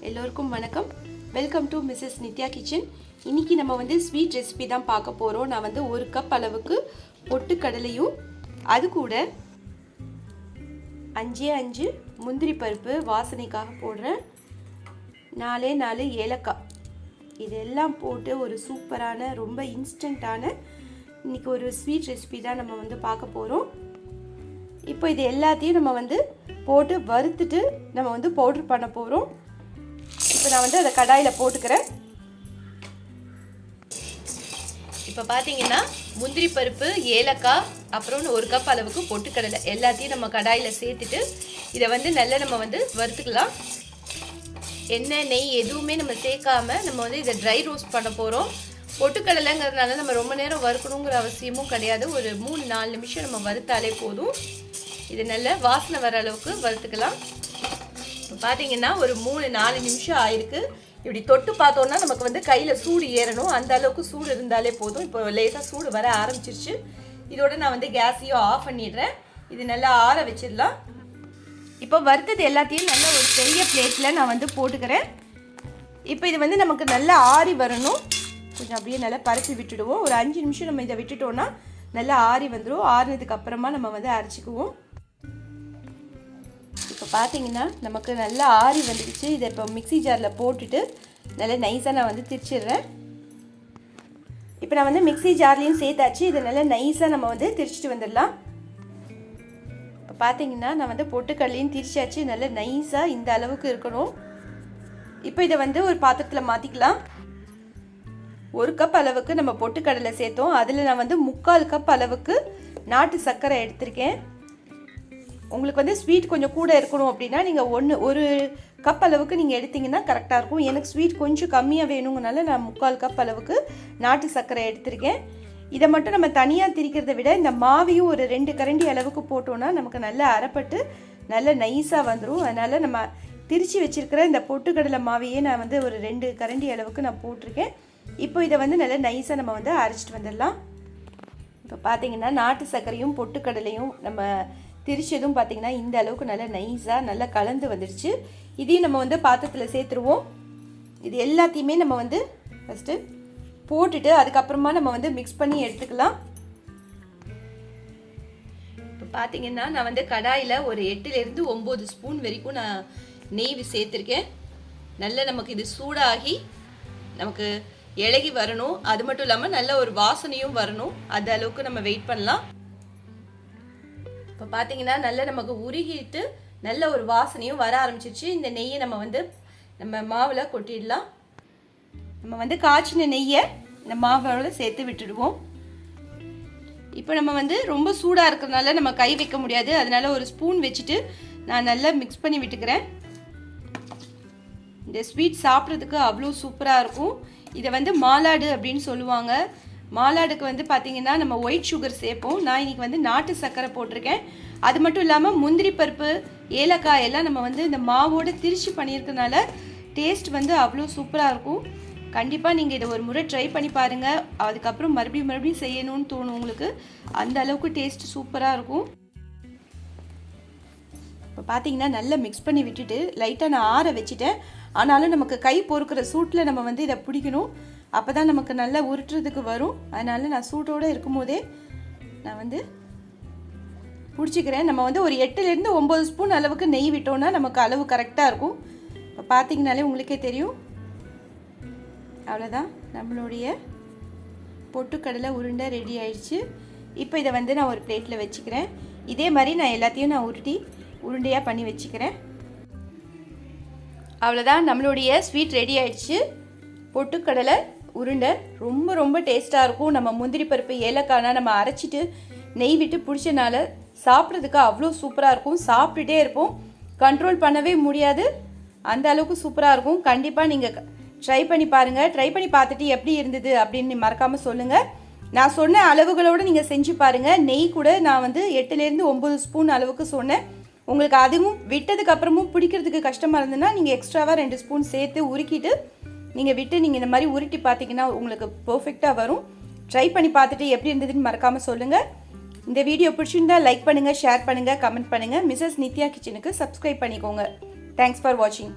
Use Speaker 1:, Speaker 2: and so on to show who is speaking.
Speaker 1: எல்லோருக்கும் வணக்கம். Welcome to Mrs Nithya kitchen இன்றைக்கி நம்ம வந்து ஸ்வீட் ரெசிபி தான் பார்க்க போகிறோம் நான் வந்து ஒரு கப் அளவுக்கு பொட்டுக்கடலையும் அது கூட அஞ்சே அஞ்சு முந்திரி பருப்பு வாசனைக்காக போடுறேன். நாலே நாலு ஏலக்காய். இதெல்லாம் போட்டு ஒரு சூப்பரான ரொம்ப இன்ஸ்டண்ட்டான இன்றைக்கி ஒரு ஸ்வீட் ரெசிபி தான் நம்ம வந்து பார்க்க போகிறோம் இப்போ இது எல்லாத்தையும் நம்ம வந்து போட்டு வறுத்துட்டு நம்ம வந்து பவுடர் பண்ண போகிறோம் இப்போ நான் வந்து அதை கடாயில் போட்டுக்கிறேன். இப்போ பார்த்தீங்கன்னா முந்திரி பருப்பு ஏலக்காய் அப்புறம் ஒரு கப் அளவுக்கு பொட்டுக்கடலை எல்லாத்தையும் நம்ம கடாயில் சேர்த்துட்டு இதை வந்து நல்லா நம்ம வந்து வறுத்துக்கலாம். எண்ணெய் நெய் எதுவுமே நம்ம சேர்க்காம நம்ம வந்து இதை ட்ரை ரோஸ்ட் பண்ண போகிறோம் பொட்டுக்கடலைங்கிறதுனால நம்ம ரொம்ப நேரம் வறுக்கணுங்கிற அவசியமும் கிடையாது. ஒரு மூணு நாலு நிமிஷம் நம்ம வறுத்தாலே போதும். இது நல்ல வாசனை வர அளவுக்கு வறுத்துக்கலாம். இப்போ பார்த்தீங்கன்னா ஒரு மூணு நாலு நிமிஷம் ஆயிருக்கு. இப்படி தொட்டு பார்த்தோன்னா நமக்கு வந்து கையில் சூடு ஏறணும். அந்த அளவுக்கு சூடு இருந்தாலே போதும். இப்போ லேசாக சூடு வர ஆரம்பிச்சிருச்சு. இதோட நான் வந்து கேஸையும் ஆஃப் பண்ணிடுறேன். இது நல்லா ஆற வச்சிடலாம். இப்போ வறுத்தது எல்லாத்தையும் நல்ல ஒரு பெரிய பிளேட்டில் நான் வந்து போட்டுக்கிறேன். இப்போ இது வந்து நமக்கு நல்லா ஆறி வரணும். கொஞ்சம் அப்படியே நல்லா பரப்பி விட்டுடுவோம். ஒரு அஞ்சு நிமிஷம் நம்ம இதை விட்டுட்டோம்னா நல்லா ஆறி வந்துடும் ஆறினதுக்கு அப்புறமா நம்ம வந்து அரைச்சிக்குவோம். பார்த்தீங்கன்னா நமக்கு நல்லா ஆறி வந்துடுச்சு. இதை இப்போ மிக்ஸி ஜாரில் போட்டுட்டு நல்லா நைஸாக நான் வந்து திரிச்சிடுறேன். இப்போ நான் வந்து மிக்ஸி ஜார்லேயும் சேர்த்தாச்சு. இதை நல்லா நைஸாக நம்ம வந்து திரிச்சிட்டு வந்துடலாம். இப்போ பார்த்தீங்கன்னா நான் வந்து பொட்டுக்கடலையும் திரிச்சாச்சு. நல்லா நைஸாக இந்த அளவுக்கு இருக்கணும். இப்போ இதை வந்து ஒரு பாத்திரத்தில் மாற்றிக்கலாம் ஒரு கப் அளவுக்கு நம்ம பொட்டுக்கடலை சேர்த்தோம். அதில் நான் வந்து முக்கால் கப் அளவுக்கு நாட்டு சர்க்கரை எடுத்திருக்கேன். உங்களுக்கு வந்து ஸ்வீட் கொஞ்சம் கூட இருக்கணும் அப்படின்னா நீங்கள் ஒன்று ஒரு கப் அளவுக்கு நீங்கள் எடுத்தீங்கன்னா கரெக்டாக இருக்கும். எனக்கு ஸ்வீட் கொஞ்சம் கம்மியாக வேணுங்கனால நான் முக்கால் கப் அளவுக்கு நாட்டு சர்க்கரை எடுத்திருக்கேன். இதை மட்டும் நம்ம தனியாக திரிக்கிறத விட இந்த மாவையும் ஒரு ரெண்டு கரண்டி அளவுக்கு போட்டோன்னா நமக்கு நல்லா அரைப்பட்டு நல்ல நைஸாக வந்துடும் அதனால் நம்ம திரிச்சு வச்சுருக்கிற இந்த பொட்டுக்கடலை மாவையே நான் வந்து ஒரு ரெண்டு கரண்டி அளவுக்கு நான் போட்டிருக்கேன். இப்போ இதை வந்து நல்லா நைஸாக நம்ம வந்து அரைச்சிட்டு வந்துடலாம். இப்போ பார்த்தீங்கன்னா நாட்டு சர்க்கரையும் பொட்டுக்கடலையும் நம்ம திரிச்சதும் பார்த்தீங்கன்னா இந்த அளவுக்கு நல்லா நைஸாக நல்லா கலந்து வந்துடுச்சு இதையும் நம்ம வந்து பாத்திரத்தில் சேர்த்துருவோம். இது எல்லாத்தையுமே நம்ம வந்து ஃபஸ்ட்டு போட்டுட்டு அதுக்கப்புறமா நம்ம வந்து மிக்ஸ் பண்ணி எடுத்துக்கலாம். இப்போ பார்த்தீங்கன்னா நான் வந்து கடாயில் ஒரு எட்டுலேருந்து ஒம்பது ஸ்பூன் வரைக்கும் நான் நெய் சேர்த்துருக்கேன். நல்ல நமக்கு இது சூடாகி நமக்கு இலகி வரணும். அது மட்டும் இல்லாமல் நல்ல ஒரு வாசனையும் வரணும். அந்த அளவுக்கு நம்ம வெயிட் பண்ணலாம். இப்போ பார்த்தீங்கன்னா நல்லா நமக்கு உருகிட்டு நல்ல ஒரு வாசனையும் வர ஆரம்பிச்சிருச்சு. இந்த நெய்யை நம்ம வந்து நம்ம மாவில் கொட்டிடலாம். நம்ம வந்து காய்ச்சின நெய்யை இந்த மாவோட சேர்த்து விட்டுடுவோம். இப்போ நம்ம வந்து ரொம்ப சூடாக இருக்கிறதுனால நம்ம கை வைக்க முடியாது. அதனால ஒரு ஸ்பூன் வச்சுட்டு நான் நல்லா மிக்ஸ் பண்ணி விட்டுக்கிறேன். இந்த ஸ்வீட் சாப்பிட்றதுக்கு அவ்வளோ சூப்பராக இருக்கும். இதை வந்து மாலாடு அப்படின்னு சொல்லுவாங்க. மாலாடுக்கு வந்து பார்த்தீங்கன்னா நம்ம ஒயிட் சுகர் சேர்ப்போம். நான் இன்னைக்கு வந்து நாட்டு சர்க்கரை போட்டிருக்கேன். அது மட்டும் இல்லாமல் முந்திரி பருப்பு ஏலக்காய் எல்லாம் நம்ம வந்து இந்த மாவோட திரிச்சு பண்ணியிருக்கனால டேஸ்ட் வந்து அவ்வளோ சூப்பராக இருக்கும். கண்டிப்பாக நீங்கள் இதை ஒரு முறை ட்ரை பண்ணி பாருங்கள் அதுக்கப்புறம் மறுபடியும் மறுபடியும் செய்யணும்னு தோணும் உங்களுக்கு. அந்த அளவுக்கு டேஸ்ட் சூப்பராக இருக்கும். இப்போ பார்த்தீங்கன்னா நல்லா மிக்ஸ் பண்ணி விட்டுட்டு லைட்டாக நான் ஆற வச்சுட்டேன். ஆனாலும் நமக்கு கை பொறுக்கிற சூட்டில் நம்ம வந்து இதை பிடிக்கணும். அப்போ தான் நமக்கு நல்லா உருட்டுறதுக்கு வரும். அதனால் நான் சூட்டோடு இருக்கும்போதே நான் வந்து பிடிச்சிக்கிறேன். நம்ம வந்து ஒரு எட்டுலேருந்து ஒம்பது ஸ்பூன் அளவுக்கு நெய் விட்டோம்னா நமக்கு அளவு கரெக்டாக இருக்கும். இப்போ பார்த்தீங்கனாலே உங்களுக்கே தெரியும். அவ்வளோதான் நம்மளுடைய பொட்டுக்கடலை உருண்டை ரெடி ஆயிடுச்சு. இப்போ இதை வந்து நான் ஒரு பிளேட்டில் வச்சுக்கிறேன். இதே மாதிரி நான் எல்லாத்தையும் நான் உருட்டி உருண்டையாக பண்ணி வச்சுக்கிறேன். அவ்வளோதான் நம்மளுடைய ஸ்வீட் ரெடி ஆயிடுச்சு. பொட்டுக்கடலை உருண்டை. ரொம்ப ரொம்ப டேஸ்ட்டாக இருக்கும். நம்ம முந்திரி பருப்பு ஏலக்காய்னா நம்ம அரைச்சிட்டு நெய் விட்டு பிடிச்சனால சாப்பிட்றதுக்கு அவ்வளோ சூப்பராக இருக்கும். சாப்பிட்டுட்டே இருப்போம். கண்ட்ரோல் பண்ணவே முடியாது. அந்த அளவுக்கு சூப்பராக இருக்கும். கண்டிப்பாக நீங்கள் ட்ரை பண்ணி பாருங்கள் ட்ரை பண்ணி பார்த்துட்டு எப்படி இருந்தது அப்படின்னு மறக்காமல் சொல்லுங்கள் நான் சொன்ன அளவுகளோடு நீங்கள் செஞ்சு பாருங்கள் நெய் கூட நான் வந்து எட்டுலேருந்து ஒம்பது ஸ்பூன் அளவுக்கு சொன்னேன். உங்களுக்கு அதுவும் விட்டதுக்கப்புறமும் பிடிக்கிறதுக்கு கஷ்டமாக இருந்ததுன்னா நீங்கள் எக்ஸ்ட்ராவாக ரெண்டு ஸ்பூன் சேர்த்து உருக்கிட்டு நீங்கள் விட்டு நீங்கள் இந்த மாதிரி உருட்டி பார்த்தீங்கன்னா உங்களுக்கு பர்ஃபெக்டாக வரும். ட்ரை பண்ணி பார்த்துட்டு எப்படி இருந்ததுன்னு மறக்காமல் சொல்லுங்கள் இந்த வீடியோ பிடிச்சிருந்தா லைக் பண்ணுங்கள் ஷேர் பண்ணுங்கள் கமெண்ட் பண்ணுங்கள் மிஸ்ஸஸ் நித்யா கிச்சனுக்கு சப்ஸ்கிரைப் பண்ணிக்கோங்க. தேங்க்ஸ் ஃபார் வாட்சிங்